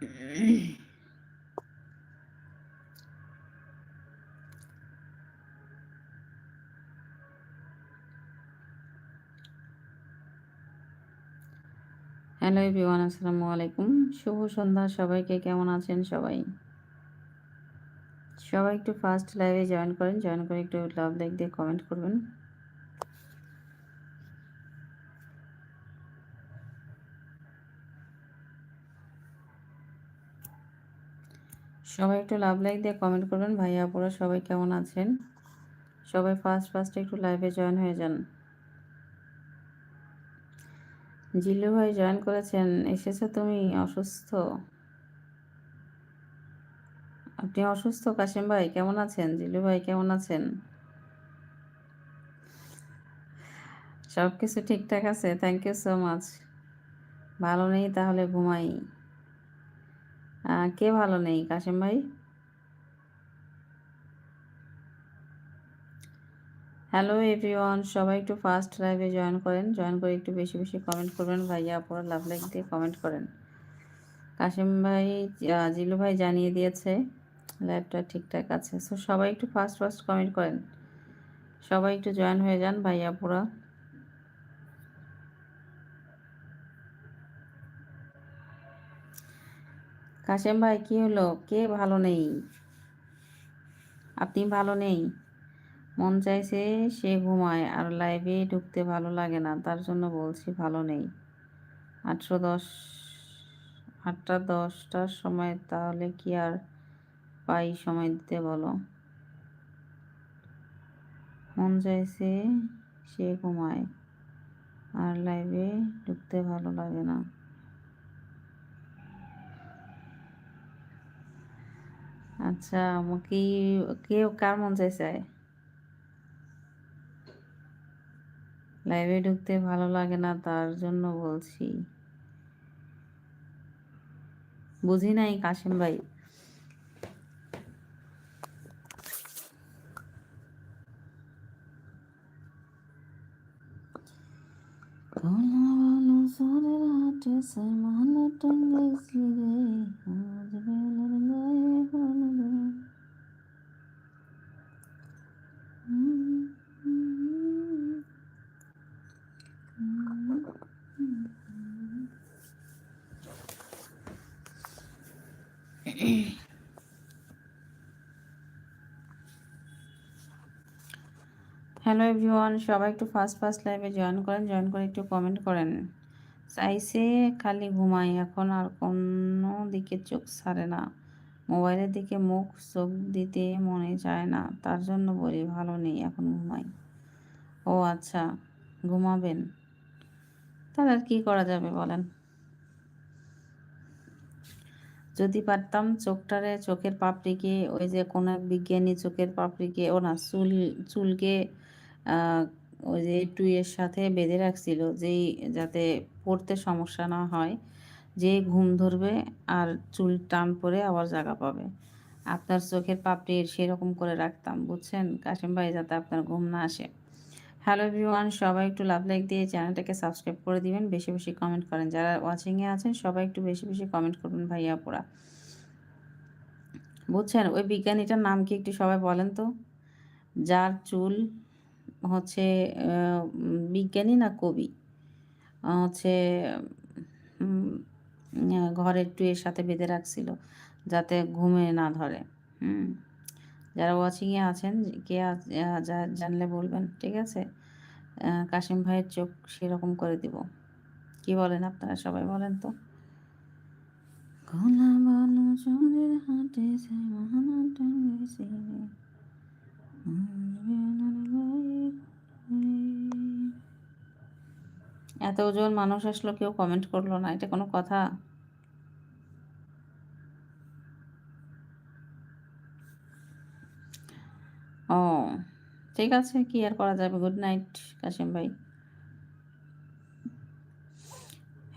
Hello everyone আসসালামু আলাইকুম। শুভ সন্ধ্যা, সবাইকে কেমন আছেন সবাই? সবাই একটু ফার্স্ট লাইভে জয়েন করেন জয়েন করে একটু লাভ লাইক দিয়ে কমেন্ট করবেন। সবাই একটু লাভ লাইক দিয়ে কমেন্ট করবেন। ভাইয়া আপুরা সবাই কেমন আছেন? সবাই ফার্স্ট ফার্স্ট একটু লাইভে জয়েন হয়ে যান। জিল্লু ভাই জয়েন করেছেন। এসেছ তুমি? অসুস্থ? আপনি অসুস্থ? কাশিম ভাই, কেমন আছেন? জিল্লু ভাই, কেমন আছেন? সব কিছু ঠিকঠাক আছে। থ্যাংক ইউ সো মাচ ভালো নেই, তাহলে ঘুমাই। কে ভালো নেই কাশেম ভাই? হ্যালো এভরিওয়ান সবাই একটু ফার্স্ট লাইভে জয়েন করেন। জয়েন করে একটু বেশি বেশি কমেন্ট করবেন। ভাইয়া আপনারা লাভ লাইক দিয়ে কমেন্ট করেন। কাশেম ভাই জিলু ভাই জানিয়ে দিয়েছে লাইভটা ঠিকঠাক আছে। সো সবাই একটু ফার্স্ট ফার্স্ট কমেন্ট করেন। সবাই একটু জয়েন হয়ে যান, ভাইয়া পুরা কাশেম ভাই, কি হলো? কে ভালো নেই? আপনি ভালো নেই? মন চাইছে সে ঘুমায় আর লাইভে ঢুকতে ভালো লাগে না, তার জন্য বলছি ভালো নেই। আটশো দশ, আটটা দশটার সময় তাহলে কি আর পাই সময় দিতে বলো? মন চাইছে সে ঘুমায় আর লাইভে ঢুকতে ভালো লাগে না। আচ্ছা কি, কে কার মন চাইছে? লাইভে ঢুকতে ভালো লাগে না, তার জন্য বলছি। বুঝি নাই, কাশিম ভাই। হাটে সাইমানা টাঙ্গাইছি রে, আজ বেলার হ্যালো এভরিওয়ান, সবাই একটু ফার্স্ট ফার্স্ট লাইভে জয়েন করেন, জয়েন করে একটু কমেন্ট করেন। চাইছে খালি ঘুমাই, এখন আর কোনো দিকে চোখ সারে না। মোবাইলের দিকে মুখ চোখ দিতে মনে চায় না, তার জন্য বলি ভালো নেই, এখন ঘুমাই। ও আচ্ছা ঘুমাবেন। তাহলে আর কী করা যাবে বলেন? যদি পারতাম চোখটারে চোখের পাপড়িকে, ওই যে কোনো এক বিজ্ঞানী চোখের পাপড়িকে ও না চুল, চুলকে ওই যে টুইয়ের সাথে বেঁধে রাখছিল যেই যাতে পড়তে সমস্যা না হয়, যে ঘুম ধরবে আর চুল টান পরে আবার জায়গা পাবে। আপনার চোখের পাপড়ি সেরকম করে রাখতাম, বুঝছেন? কাশিম ভাই যাতে আপনার ঘুম না আসে। হ্যালো এভরিওয়ান, সবাই একটু লাভ লাইক দিয়ে চ্যানেলটাকে সাবস্ক্রাইব করে দিবেন, বেশি বেশি কমেন্ট করেন। যারা ওয়াচিংয়ে আছেন, সবাই একটু বেশি বেশি কমেন্ট করবেন ভাইয়া পোড়া বুঝছেন, ওই বিজ্ঞানীটার নাম কি একটু সবাই বলেন তো? যার চুল হচ্ছে বিজ্ঞানী না কবি? হচ্ছে ঘরের টুয়ের সাথে বেঁধে রাখছিল, যাতে ঘুমে না ধরে। হুম। যারা ওয়াচিংয়ে আছেন কে যা জানলে বলবেন ঠিক আছে? কাশিম ভাইয়ের চোখ সেরকম করে দিব। কি বলেন আপনারা সবাই বলেন তো? এত ওজন মানুষ আসলো কেউ কমেন্ট করল না এটা কোনো কথা? ও, ঠিক আছে, কি আর করা যাবে? গুড নাইট কাশিম ভাই।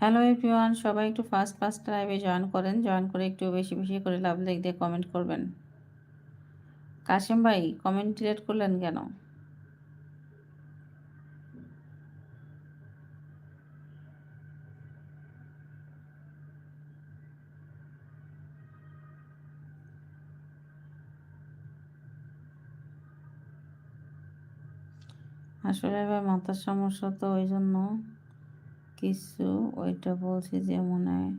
হ্যালো এভরিওয়ান সবাই একটু ফার্স্ট ফার্স্ট লাইভে জয়েন করেন। জয়েন করে একটু বেশি বেশি করে লাভ লাইক দিয়ে কমেন্ট করবেন। কাশিম ভাই কমেন্ট ডিলেট করলেন কেন? আসলে ভাই, মাথার সমস্যা তো ওই জন্য কিছু ওইটা বলছি যে, মনে হয়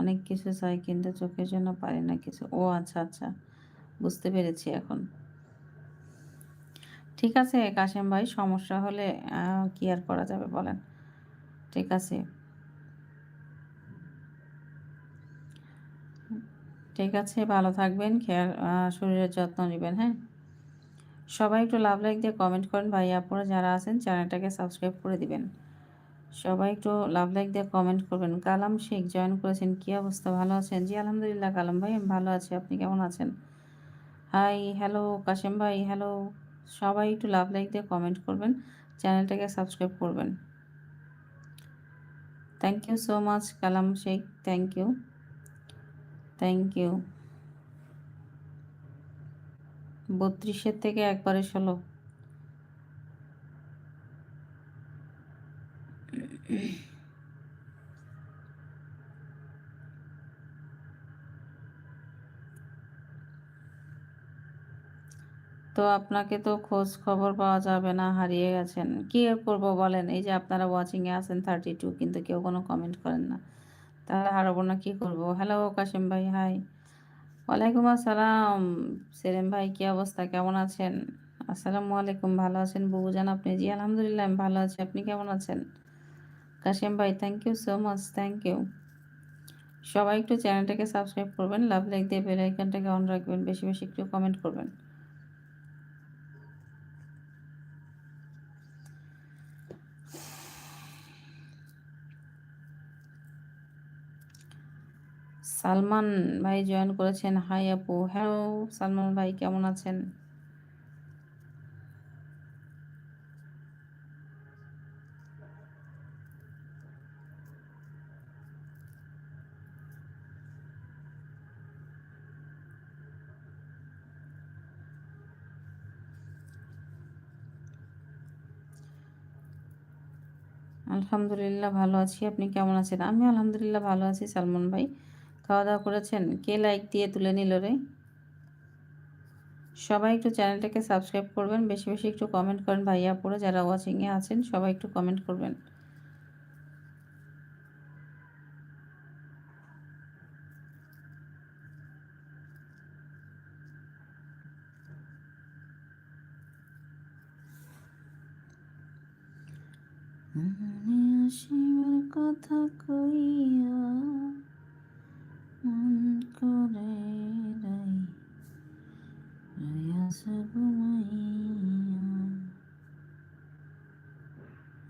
অনেক কিছু চাই কিন্তু চোখের জন্য পারি না কিছু। ও আচ্ছা আচ্ছা বুঝতে পেরেছি এখন। ঠিক আছে কাশেম ভাই, সমস্যা হলে কি আর করা যাবে বলেন? ঠিক আছে। ঠিক আছে, ভালো থাকবেন, খেয়াল শরীরের যত্ন নেবেন হ্যাঁ? সবাই একটু লাভ লাইক দিয়ে কমেন্ট করেন। ভাই, আপনারা যারা আছেন, চ্যানেলটাকে সাবস্ক্রাইব করে দিবেন। সবাই একটু লাভ লাইক দিয়ে কমেন্ট করবেন। কালাম শেখ জয়েন করেছেন। কি অবস্থা? ভালো আছেন? জি, আলহামদুলিল্লাহ, কালাম ভাই, আমি ভালো আছি। আপনি কেমন আছেন? হাই হ্যালো কাশেম ভাই হ্যালো সবাই একটু লাভ লাইক দিয়ে কমেন্ট করবেন। চ্যানেলটাকে সাবস্ক্রাইব করবেন। Thank you so much Kalam Sheikh. Thank you thank you বত্রিশের থেকে একবারে ষোলো। তো আপনাকে তো খোঁজ খবর পাওয়া যাবে না, হারিয়ে গেছেন। কি করব বলেন? এই যে আপনারা ওয়াচিংয়ে আছেন থার্টি টু কিন্তু কেউ কোনো কমেন্ট করেন না। তাহলে হারাবো না, কি করব? হ্যালো কাশিম ভাই হাই ওয়ালাইকুম আসসালাম। সেরেম ভাই, কি অবস্থা? কেমন আছেন? আসসালামু আলাইকুম, ভালো আছেন? বুবুজান আপনি? জি, আলহামদুলিল্লাহ, আমি ভালো আছি। আপনি কেমন আছেন? কাশিম ভাই thank you so much thank you সবাই একটু চ্যানেলটাকে সাবস্ক্রাইব করবেন লাভ লাইক দিয়ে বেল আইকনটাকে অন রাখবেন, বেশি বেশি একটু কমেন্ট করবেন। সালমান ভাই জয়েন করেছেন। হাই আপু। হ্যালো সালমান ভাই, কেমন আছেন? আলহামদুলিল্লাহ, ভালো আছি। আপনি কেমন আছেন? আমি আলহামদুলিল্লাহ, ভালো আছি সালমান ভাই। খাওয়া দাওয়া করেছেন? কে লাইক দিয়ে তুলে নিল রে? সবাই একটু চ্যানেলটাকে সাবস্ক্রাইব করবেন, বেশি বেশি একটু কমেন্ট করেন ভাইয়া পরে যারা ওয়াচিংয়ে আছেন, সবাই একটু কমেন্ট করবেন। কথা কইয়া করে রাই ঘুমাইয়া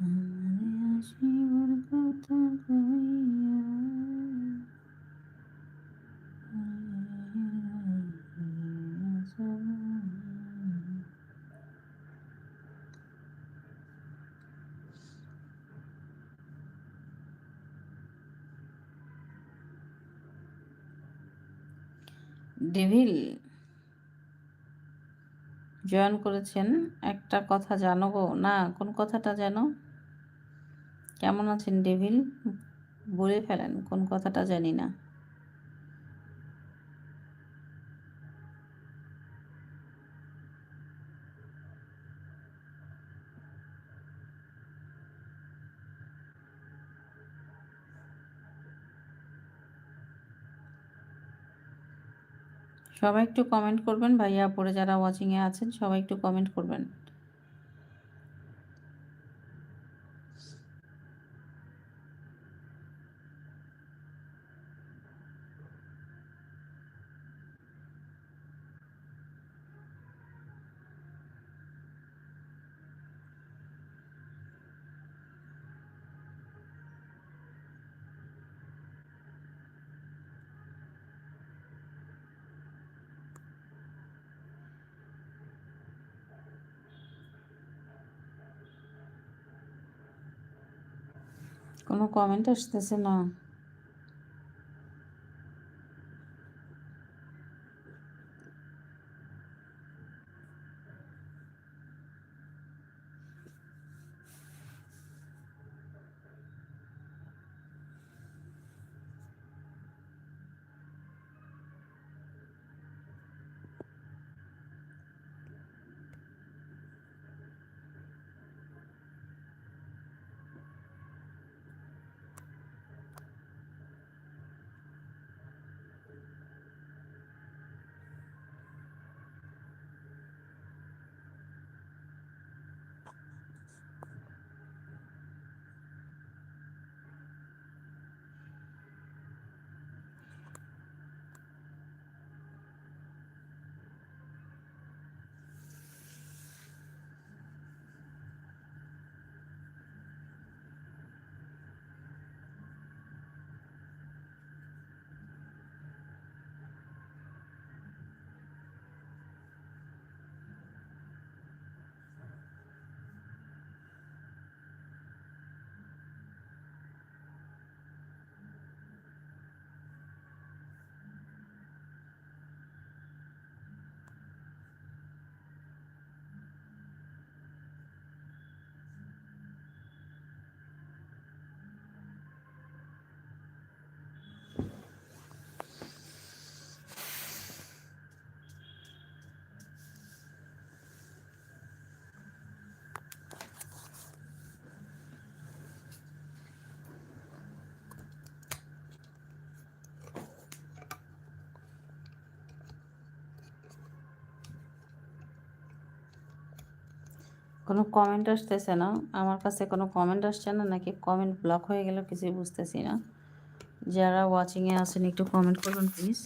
আমারে আসিবার কথা কইয়া ডেভিল জয়েন করেছেন। একটা কথা জানো গো। না, কোন কথাটা জানো? কেমন আছেন ডেভিল বলে ফেলেন, কোন কথাটা জানি না। সবাই একটু কমেন্ট করবেন। ভাইয়া পরে যারা ওয়াচিংয়ে আছেন সবাই একটু কমেন্ট করবেন। কোনো কমেন্ট আসতেছে না। কোনো কমেন্ট আসতেছে না। আমার কাছে কোনো কমেন্ট আসছে না, নাকি কমেন্ট ব্লক হয়ে গেল কিছুই বুঝতেছি না। যারা ওয়াচিংয়ে আসেন একটু কমেন্ট করুন প্লিজ